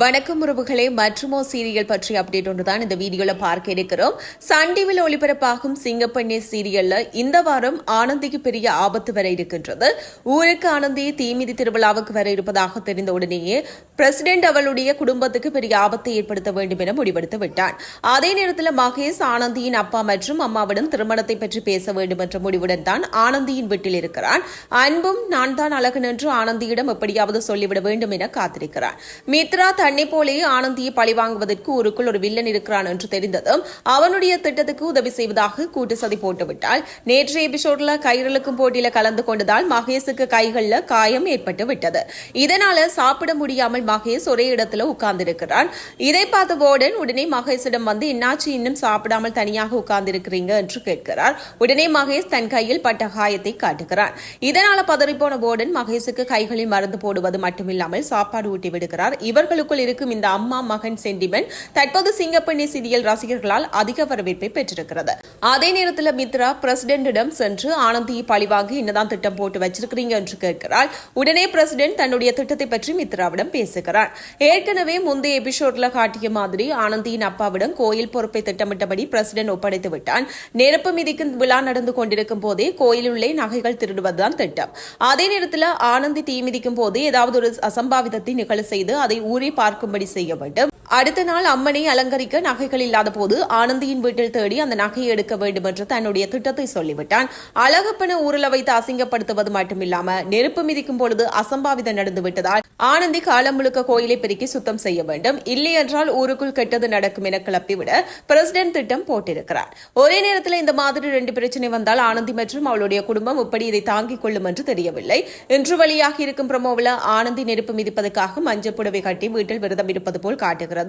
வணக்கம் உறவுகளே மற்றுமோ சீரியல் பற்றி அப்டேட் ஒன்று தான் இந்த வீடியோல பார்க்க இருக்கிறோம். சன் டிவியில் ஒளிபரப்பாகும் சிங்கப்பண்ணி சீரியல்ல இந்த வாரம் ஆனந்திக்கு பெரிய ஆபத்து வர இருக்கின்றது. ஊருக்கு ஆனந்தி தீமிதி திருவிழாவுக்கு வர இருப்பதாக தெரிந்த உடனேயே பிரசிடென்ட் அவளுடைய குடும்பத்துக்கு பெரிய ஆபத்தை ஏற்படுத்த வேண்டும் என முடிவெடுத்து விட்டான். அதே நேரத்தில் மகேஷ் ஆனந்தியின் அப்பா மற்றும் அம்மாவிடம் திருமணத்தை பற்றி பேச வேண்டும் என்ற முடிவுடன் தான் ஆனந்தியின் வீட்டில் இருக்கிறான். அன்பும் நான் தான் அழகன் என்று ஆனந்தியிடம் எப்படியாவது சொல்லிவிட வேண்டும் என காத்திருக்கிறான். மித்ரா தன்னை போலேயே ஆனந்தியை பழிவாங்குவதற்கு ஊருக்குள் ஒரு வில்லன் இருக்கிறான் என்று தெரிந்ததும் அவனுடைய திட்டத்துக்கு உதவி செய்வதாக கூட்டு சதி போட்டுவிட்டால் நேற்றைய எபிசோட்ல கயிறலுக்கும் போட்டியில கலந்து கொண்டதால் மகேஷுக்கு கைகள்ல காயம் ஏற்பட்டு விட்டது. இதனால சாப்பிட முடியாமல் மகேஷ் ஒரே இடத்துல உட்கார்ந்திருக்கிறான் இதை பார்த்த போர்டன் உடனே மகேஷிடம் வந்து என்னாச்சு? இன்னும் சாப்பிடாமல் தனியாக உட்கார்ந்திருக்கிறீங்க? என்று கேட்கிறார். உடனே மகேஷ் தன் கையில் பட்ட காயத்தை காட்டுகிறான் இதனால பதறிப்போன போர்டன் மகேஷுக்கு கைகளில் மருந்து போடுவது மட்டுமில்லாமல் சாப்பாடு ஊட்டி விடுகிறார். இவர்களுக்கு இவர்களுக்குள் இருக்கும் இந்த அம்மா மகன் சென்டிமெண்ட் தற்போது சிங்கப்பண்ணி சீரியல் ரசிகர்களால் அதிக வரவேற்பை பெற்றிருக்கிறது. அதே நேரத்தில் மித்ரா பிரசிடென்டிடம் சென்று ஆனந்தியை பழிவாங்க என்னதான் திட்டம் போட்டு வச்சிருக்கிறீங்க என்று கேட்கிறாள். உடனே பிரசிடென்ட் தன்னுடைய திட்டத்தை பற்றி மித்ராவிடம் பேசுகிறார். ஏற்கனவே முந்தைய எபிசோட்ல காட்டிய மாதிரி ஆனந்தியின் அப்பாவிடம் கோயில் பொறுப்பை திட்டமிட்டபடி பிரசிடென்ட் ஒப்படைத்து விட்டான். நெருப்பு மிதிக்கும் விழா நடந்து கொண்டிருக்கும் போதே கோயிலுள்ளே நகைகள் திருடுவதுதான் திட்டம். அதே நேரத்தில் ஆனந்தி தீ மிதிக்கும் போது ஏதாவது ஒரு அசம்பாவிதத்தை நிகழ செய்து அதை ஊரே பார்க்கும்படி செய்ய வேண்டும் அடுத்த நாள் அம்மனை அலங்கரிக்க நகைகள் இல்லாத போது ஆனந்தியின் வீட்டில் தேடி அந்த நகையை எடுக்க வேண்டும் என்று தன்னுடைய திட்டத்தை சொல்லிவிட்டான். அழகப்பன ஊரில் வைத்து அசிங்கப்படுத்துவது மட்டுமில்லாம நெருப்பு மிதிக்கும் பொழுது அசம்பாவிதம் நடந்து விட்டதால் ஆனந்தி காலம் முழுக்க கோயிலை பெருக்கி சுத்தம் செய்ய வேண்டும். இல்லை என்றால் ஊருக்குள் கெட்டது நடக்கும் என கிளப்பிவிட பிரசிடென்ட் திட்டம் போட்டிருக்கிறார். ஒரே நேரத்தில் இந்த மாதிரி ரெண்டு பிரச்சனை வந்தால் ஆனந்தி மற்றும் அவளுடைய குடும்பம் இப்படி இதை தாங்கிக் கொள்ளும் என்று தெரியவில்லை. இன்று வழியாக இருக்கும் பிரமோவில் ஆனந்தி நெருப்பு மிதிப்பதற்காக மஞ்சள் புடவை கட்டி வீட்டில் விரதம் இருப்பது போல் காட்டுகிறது.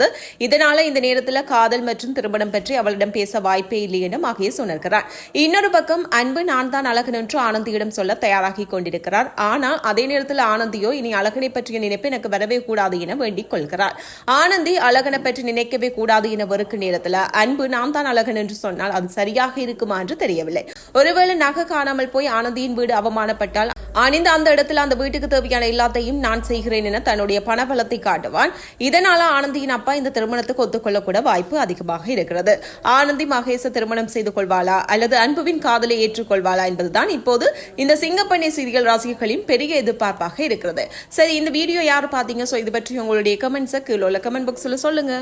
இதனால இந்த நேரத்தில் காதல் மற்றும் திருமணம் பற்றி அவளிடம் பேச வாய்ப்பே இல்லை என மகேஷ் உணர்கிறார். இன்னொரு பக்கம் அன்பு நான் தான் அழகன் என்று ஆனந்தியிடம் சொல்ல தயாராகி கொண்டிருக்கிறார். ஆனால் அதே நேரத்தில் ஆனந்தியோ இனி அழகனை பற்றிய நினைப்பு எனக்கு வரவே கூடாது என வேண்டிக் கொள்கிறார். ஆனந்தி அழகனை பற்றி நினைக்கவே கூடாது என வெறுக்கும் நேரத்தில் அன்பு நான் தான் அழகன் என்று சொன்னால் அது சரியாக இருக்குமா என்று தெரியவில்லை. ஒருவேளை நகை காணாமல் போய் ஆனந்தியின் வீடு அவமானப்பட்டால் அணிந்த அந்த இடத்துல அந்த வீட்டுக்கு தேவையான எல்லாத்தையும் நான் செய்கிறேன் என தன்னுடைய பணபலத்தை காட்டுவான். இதனால ஆனந்தியின் அப்பா இந்த திருமணத்துக்கு ஒத்துக்கொள்ளக்கூட வாய்ப்பு அதிகமாக இருக்கிறது. ஆனந்தி மகேஷ திருமணம் செய்து கொள்வாளா அல்லது அன்புவின் காதலை ஏற்றுக்கொள்வாளா என்பதுதான் இப்போது இந்த சிங்கப்பண்ணி சீரியல் ரசிகர்களின் பெரிய எதிர்பார்ப்பாக இருக்கிறது. சரி இந்த வீடியோ யார் பார்த்தீங்க? ஸோ இது பற்றி உங்களுடைய கமெண்ட்ஸை கீழே உள்ள கமெண்ட் பாக்ஸில் சொல்லுங்க.